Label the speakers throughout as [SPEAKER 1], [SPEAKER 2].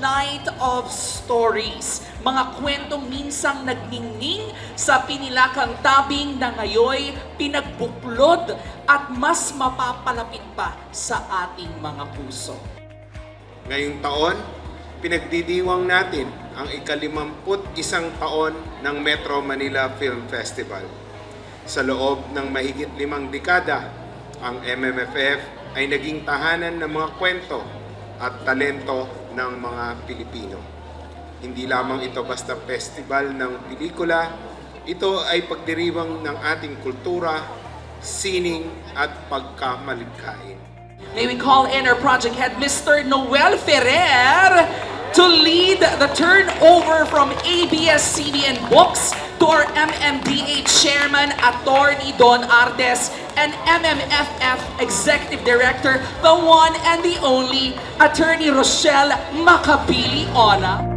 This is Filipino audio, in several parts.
[SPEAKER 1] night of stories. Mga kwentong minsang nagningning sa pinilakang tabing na ngayoy pinagbuklod at mas mapapalapit pa sa ating mga puso.
[SPEAKER 2] Ngayong taon, pinagdidiwang natin ang ikalimamput isang taon ng Metro Manila Film Festival. Sa loob ng mahigit limang dekada, ang MMFF ay naging tahanan ng mga kwento at talento ng mga Pilipino. Hindi lamang ito basta festival ng pelikula, ito ay pagdiriwang ng ating kultura, sining at pagkamalikhain.
[SPEAKER 1] May we call in our project head, Mr. Noel Ferrer, to lead the turnover from ABS-CBN Books to our MMDA Chairman, Attorney Don Artes, and MMFF Executive Director, the one and the only, Attorney Rochelle Makapili Ona.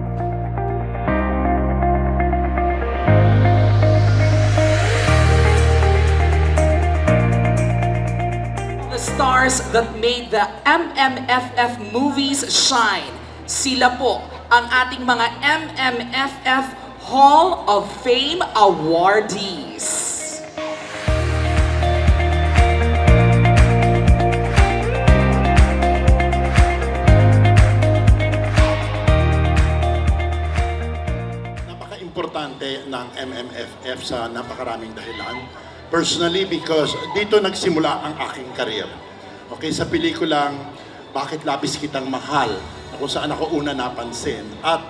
[SPEAKER 1] The stars that made the MMFF movies shine. Sila po ang ating mga MMFF Hall of Fame awardees.
[SPEAKER 3] napaka-importante ng MMFF sa napakaraming dahilan. Personally, because dito nagsimula ang aking career. Okay, sa pelikulang Bakit Labis Kitang Mahal, na kung saan ako una napansin. At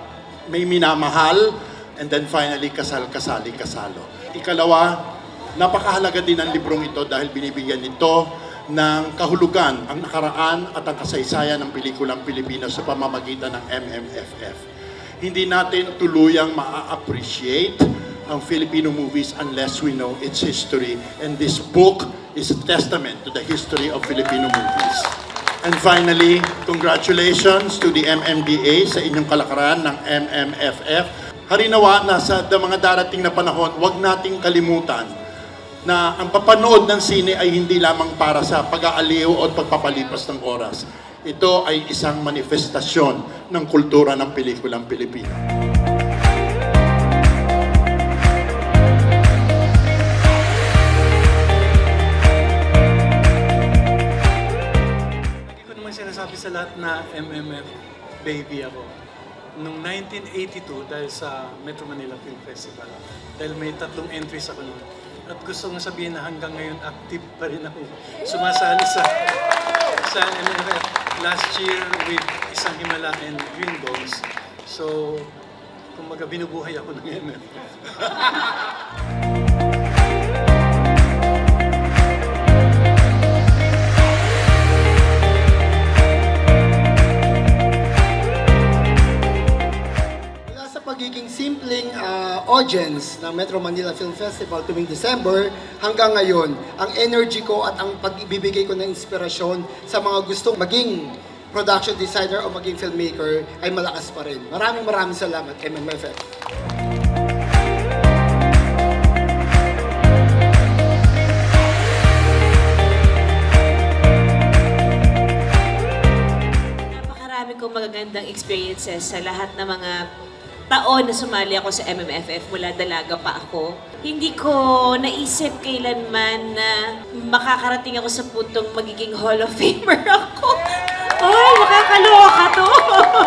[SPEAKER 3] may minamahal, and then finally, Kasal, Kasali, Kasalo. Ikalawa, napakahalaga din ang librong ito dahil binibigyan ito ng kahulugan ang nakaraan at ang kasaysayan ng pelikulang Pilipino sa pamamagitan ng MMFF hindi natin tuluyang ma-appreciate ang Filipino movies unless we know its history. And this book is a testament to the history of Filipino movies. And finally, congratulations to the MMDA sa inyong kalakaran ng MMFF. Harinawa na sa mga darating na panahon, huwag nating kalimutan na ang papanood ng sine ay hindi lamang para sa pag-aaliw o pagpapalipas ng oras. Ito ay isang manifestasyon ng kultura ng pelikulang Pilipino.
[SPEAKER 4] Sinasabi sa lahat na MMF baby ako. Noong 1982, dahil sa Metro Manila Film Festival, dahil may tatlong entries ako noon, at gusto kong sabihin na hanggang ngayon active pa rin ako. Sumasali sa sa MMF last year with Isang Himala and Green Dogs. So, kumbaga binubuhay ako ng MMF.
[SPEAKER 5] audience ng Metro Manila Film Festival tuwing December hanggang ngayon, ang energy ko at ang pagbibigay ko ng inspirasyon sa mga gustong maging production designer o maging filmmaker ay malakas pa rin. Maraming maraming salamat, MMFF.
[SPEAKER 6] Napakarami kong magagandang experiences sa lahat ng mga taon na sumali ako sa MMFF mula dalaga pa ako. Hindi ko naisip kailanman na makakarating ako sa puntong magiging Hall of Famer ako. Ay, nakakaloka to!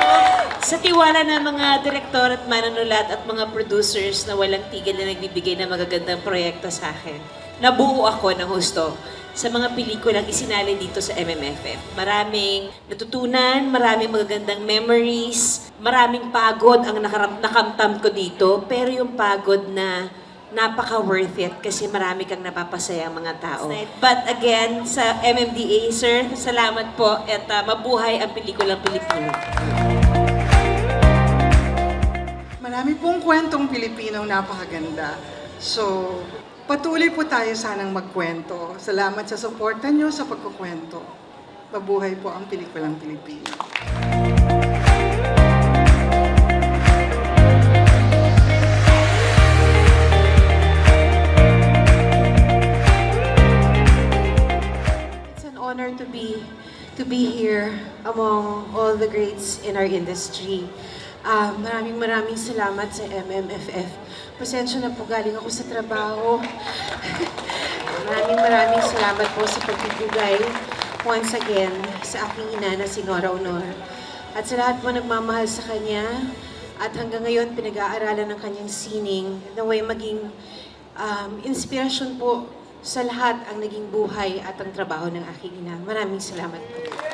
[SPEAKER 6] sa tiwala ng mga direktor at manunulat at mga producers na walang tigil na nagbibigay ng magagandang proyekto sa akin, nabuo ako ng husto sa mga pelikulang isinalin dito sa MMFF. Maraming natutunan, maraming magagandang memories, maraming pagod ang nakaram- nakamtam ko dito, pero yung pagod na napaka-worth it kasi marami kang napapasayang mga tao. But again, sa MMDA, sir, salamat po at ah, mabuhay ang pelikulang Pilipino.
[SPEAKER 7] Marami pong kwentong Pilipinong napakaganda. So, patuloy po tayo sanang magkwento. Salamat sa suporta nyo sa pagkukwento. Mabuhay po ang pelikulang Pilipino.
[SPEAKER 6] It's an honor to be to be here among all the greats in our industry.
[SPEAKER 8] Ah, maraming maraming salamat sa MMFF. Pasensya na po galing ako sa trabaho. maraming maraming salamat po sa pagbibigay once again sa aking ina na si Nora Honor. At sa lahat po nagmamahal sa kanya at hanggang ngayon pinag-aaralan ng kanyang sining naway maging um, inspirasyon po sa lahat ang naging buhay at ang trabaho ng aking ina. Maraming salamat po.